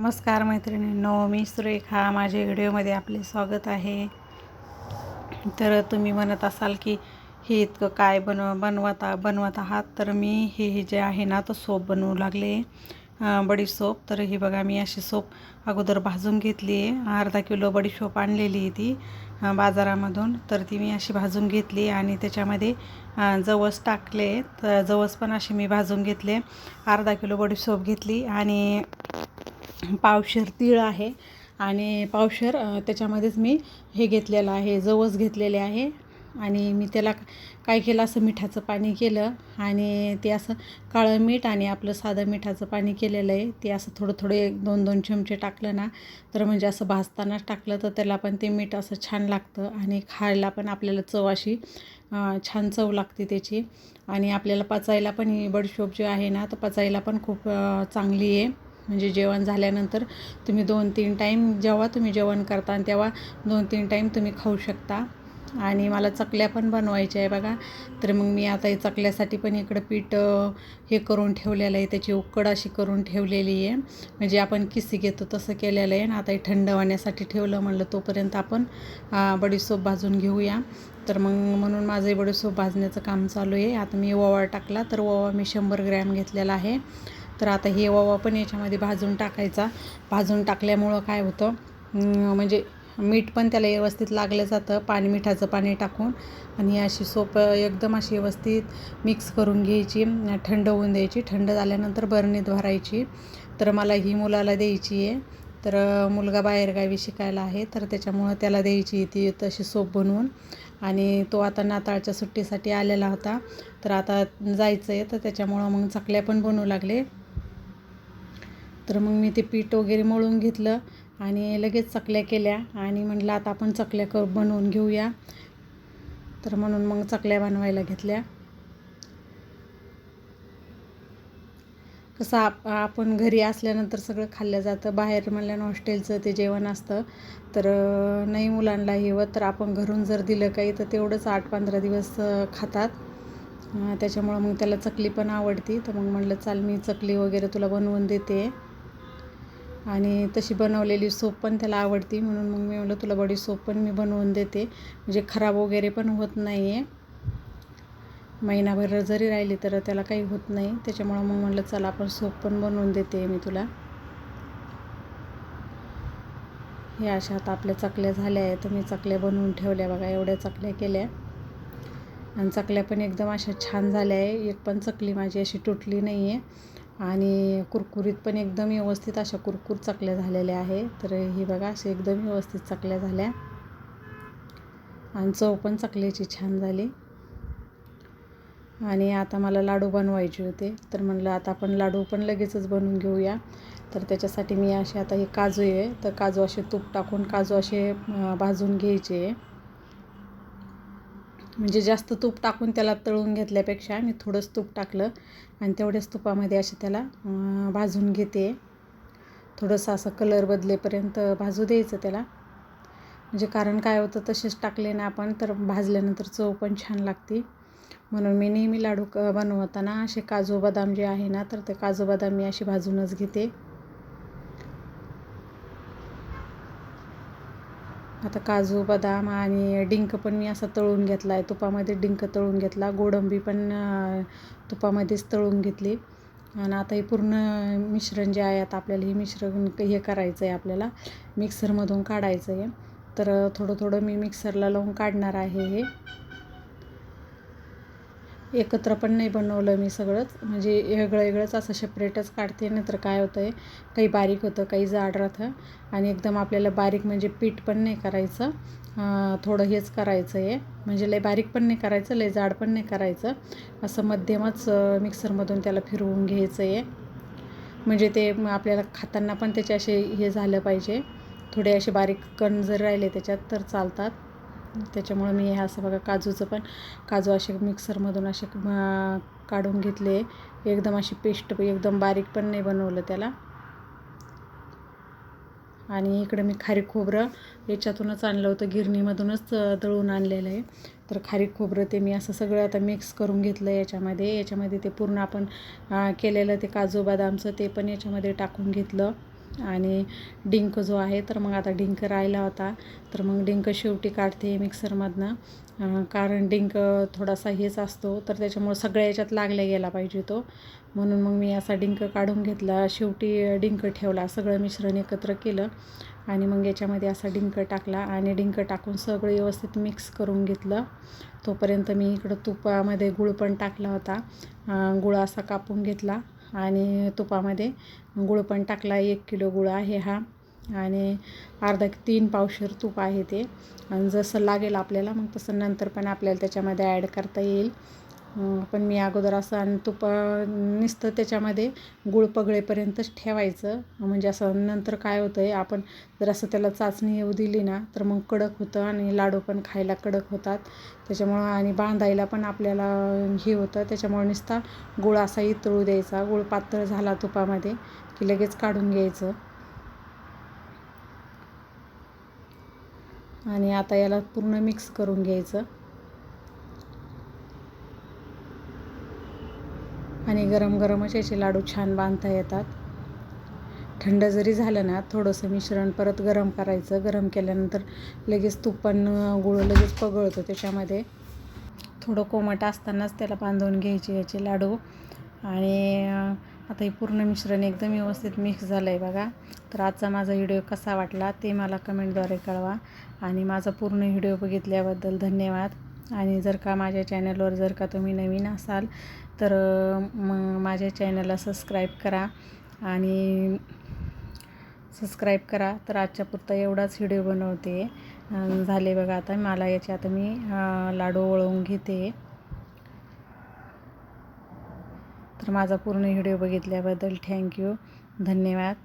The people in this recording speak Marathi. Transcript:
नमस्कार मैत्रिणींनो मी सुरेखा. माझ्या व्हिडिओमध्ये आपले स्वागत आहे. तर तुम्ही म्हणत असाल की हे इतकं काय बनव बनवता बनवत आहात? तर मी हे हे जे आहे ना तो सोप बनवू लागले. बडी बडीशोप तर ही बघा मी अशी सोप अगोदर भाजून घेतली आहे. अर्धा किलो बडीशोप आणलेली आहे ती बाजारामधून. तर ती मी अशी भाजून घेतली आणि त्याच्यामध्ये जवस टाकले. तर जवस पण अशी मी भाजून घेतले. अर्धा किलो बडीशोप घेतली आणि पावशेर तीळ आहे आणि पावशेर त्याच्यामध्येच मी हे घेतलेलं आहे जवस घेतलेले आहे. आणि मी त्याला काय केलं असं मिठाचं पाणी केलं आणि ते असं काळं मीठ आणि आपलं साधं मिठाचं पाणी केलेलं आहे. ते असं थोडं थोडे एक दोन दोन चमचे टाकलं ना तर म्हणजे असं भाजतानाच टाकलं तर त्याला पण ते मीठ असं छान लागतं आणि खायला पण आपल्याला चव अशी छान चव लागते त्याची. आणि आपल्याला पचायला पण ही बडशोप जी आहे ना तर पचायला पण खूप चांगली आहे. म्हणजे जेवण झाल्यानंतर तुम्ही दोन तीन टाईम जेव्हा तुम्ही जेवण करता आणि तेव्हा दोन तीन टाईम तुम्ही खाऊ शकता. आणि मला चकल्या पण बनवायच्या आहे बघा. तर मग मी आता चकल्यासाठी पण इकडं पीठ हे करून ठेवलेलं आहे. त्याची उकड अशी करून ठेवलेली आहे. म्हणजे आपण किसी घेतो तसं केलेलं आहे. आणि आता हे थंड होण्यासाठी ठेवलं म्हणलं तोपर्यंत आपण बडीसोप भाजून घेऊया. तर मग म्हणून माझं बडीसोप भाजण्याचं काम चालू आहे. आता मी ओवा टाकला. तर ओवा मी शंभर ग्रॅम घेतलेला आहे. तर आता हे ओवा पण याच्यामध्ये भाजून टाकायचा. भाजून टाकल्यामुळं काय होतं म्हणजे मीठ पण त्याला व्यवस्थित लागलं जातं. पाणी मिठाचं पाणी टाकून आणि ही अशी सोप एकदम अशी व्यवस्थित मिक्स करून घ्यायची थंड होऊन द्यायची. थंड झाल्यानंतर बरणीत भरायची. तर मला ही मुलाला द्यायची आहे. तर मुलगा बाहेरगावी शिकायला आहे. तर त्याच्यामुळं त्याला द्यायची ती तशी सोप बनवून. आणि तो आता नाताळच्या सुट्टीसाठी आलेला होता. तर आता जायचं आहे तर त्याच्यामुळं मग चकल्या पण बनवू लागले. तर मग मी ते पीठ वगैरे मळून घेतलं आणि लगेच चकल्या केल्या आणि म्हटलं आता आपण चकल्या कर बनवून घेऊया. तर म्हणून मग चकल्या बनवायला घेतल्या. कसं आप आपण घरी असल्यानंतर सगळं खाल्लं जातं. बाहेर म्हणल्यानं हॉस्टेलचं ते जेवण असतं. तर नाही मुलांना हे होत तर आपण घरून जर दिलं काही तर तेवढंच आठ पंधरा दिवस खातात. त्याच्यामुळं मग त्याला चकली पण आवडती. तर मग म्हटलं चाल मी चकली वगैरे तुला बनवून देते. आणि तशी बनवलेली सोप पण त्याला आवडती. म्हणून मग मी म्हटलं तुला बडी सोप पण मी बनवून देते. म्हणजे खराब वगैरे पण होत नाही आहे महिनाभर जरी राहिली तर त्याला काही होत नाही. त्याच्यामुळं मग म्हटलं चला आपण सोप पण बनवून देते मी तुला. हे अशा आता आपल्या चकल्या झाल्या आहेत. तर मी चकल्या बनवून ठेवल्या बघा एवढ्या चकल्या केल्या. आणि चकल्या पण एकदम अशा छान झाल्या आहे. एक पण चकली माझी अशी तुटली नाही आहे आणि कुरकुरीत पण एकदम व्यवस्थित अशा कुरकुर चकल्या झालेल्या आहे तर हे बघा अशा एकदम व्यवस्थित चकल्या झाल्या. आणि चव पण चकल्याची छान झाली. आणि आता मला लाडू बनवायचे होते. तर म्हणलं आता आपण लाडू पण लगेचच बनवून घेऊया. तर त्याच्यासाठी मी असे आता हे काजू आहे. तर काजू असे तूप टाकून काजू असे भाजून घ्यायचे. म्हणजे जास्त तूप टाकून त्याला तळून घेतल्यापेक्षा मी थोडंच तूप टाकलं आणि तेवढ्याच तुपामध्ये असे त्याला भाजून घेते. थोडंसं असं कलर बदलेपर्यंत भाजू द्यायचं त्याला. म्हणजे कारण काय होतं तसेच टाकले ना आपण तर भाजल्यानंतर चव पण छान लागते. म्हणून मी नेहमी लाडू क बनवताना असे काजू बदाम जे आहे ना तर ते काजू बदाम मी अशी भाजूनच घेते. आता काजू बदाम आणि डिंक पण मी असा तळून घेतला आहे तुपामध्ये डिंक तळून घेतला. गोडंबी पण तुपामध्येच तळून घेतली. आणि आता हे पूर्ण मिश्रण जे आहे आता आपल्याला हे मिश्रण हे करायचं आहे आपल्याला. मिक्सरमधून काढायचं आहे तर थोडं थोडं मी मिक्सरला लावून काढणार आहे हे. एकत्र पण नाही बनवलं मी सगळंच. म्हणजे वेगळं वेगळंच असं सेपरेटच काढते. नाहीतर काय होतं आहे काही बारीक होतं काही जाड राहतं. आणि एकदम आपल्याला बारीक म्हणजे पीठ पण नाही करायचं. थोडं हेच करायचं आहे म्हणजे लय बारीक पण नाही करायचं लय जाड पण नाही करायचं. असं मध्यमच मिक्सरमधून त्याला फिरवून घ्यायचं आहे म्हणजे ते आपल्याला खाताना पण त्याचे असे हे झालं पाहिजे. थोडे असे बारीक कण जर राहिले त्याच्यात तर चालतात. त्याच्यामुळं मी हे असं बघा काजूचं पण काजू असे मिक्सरमधून असे काढून घेतले. एकदम अशी पेस्ट एकदम बारीक पण नाही बनवलं त्याला. आणि इकडं मी खारीक खोबरं याच्यातूनच आणलं होतं गिरणीमधूनच दळून आणलेलं आहे. तर खारीक खोबरं ते मी असं सगळं आता मिक्स करून घेतलं याच्यामध्ये. याच्यामध्ये ते पूर्ण आपण केलेलं ते काजू बदामचं ते पण याच्यामध्ये टाकून घेतलं. आणि डिंक जो आहे तर मग आता डिंक राहिला होता. तर मग डिंक शेवटी काढते मिक्सरमधनं. कारण डिंक थोडासा हेच असतो तर त्याच्यामुळं सगळ्या याच्यात लागल्या गेला पाहिजे तो. म्हणून मग मी असा डिंक काढून घेतला. शेवटी डिंक ठेवला सगळं मिश्रण एकत्र केलं आणि मग याच्यामध्ये असा डिंक टाकला आणि डिंक टाकून सगळं व्यवस्थित मिक्स करून घेतलं. तोपर्यंत मी इकडं तुपामध्ये गुळ पण टाकला होता. गुळ असा कापून घेतला. आणि तुपामध्ये गुळ पण टाकला. एक किलो गुळ आहे हा. आणि अर्धा तीन पावशेर तूप आहे ते. आणि जसं लागेल आपल्याला मग तसं नंतर पण आपल्याला त्याच्यामध्ये ॲड करता येईल. पण मी अगोदर असं आणि तुपा नुसतं त्याच्यामध्ये गुळ पगळेपर्यंतच ठेवायचं. म्हणजे असं नंतर काय होतं आहे आपण जर असं त्याला चाचणी येऊ दिली ना तर मग कडक होतं आणि लाडू पण खायला कडक होतात. त्याच्यामुळं आणि बांधायला पण आपल्याला हे होतं. त्याच्यामुळं नुसता गुळ असा इतळू द्यायचा. गुळ पातळ झाला तुपामध्ये की लगेच काढून घ्यायचं. आणि आता याला पूर्ण मिक्स करून घ्यायचं. आणि गरम गरमच याचे लाडू छान बांधता येतात. थंड जरी झालं ना थोडंसं मिश्रण परत गरम करायचं. गरम केल्यानंतर लगेच तूप गुळ लगेच पगळतो. त्याच्यामध्ये थोडं कोमट असतानाच त्याला बांधून घ्यायचे याचे लाडू. आणि आता हे पूर्ण मिश्रण एकदम व्यवस्थित मिक्स झालं आहे बघा. तर आजचा माझा व्हिडिओ कसा वाटला ते मला कमेंटद्वारे कळवा. आणि माझा पूर्ण व्हिडिओ बघितल्याबद्दल धन्यवाद. आणि जर का माझ्या चॅनलवर जर का तुम्ही नवीन असाल तर मग माझ्या चॅनलला सबस्क्राईब करा आणि सबस्क्राईब करा. तर आजच्या पुरता एवढाच व्हिडिओ बनवते. झाले बघा आता मला याचे आता मी लाडू वळवून घेते. तर माझा पूर्ण व्हिडिओ बघितल्याबद्दल थँक्यू. धन्यवाद.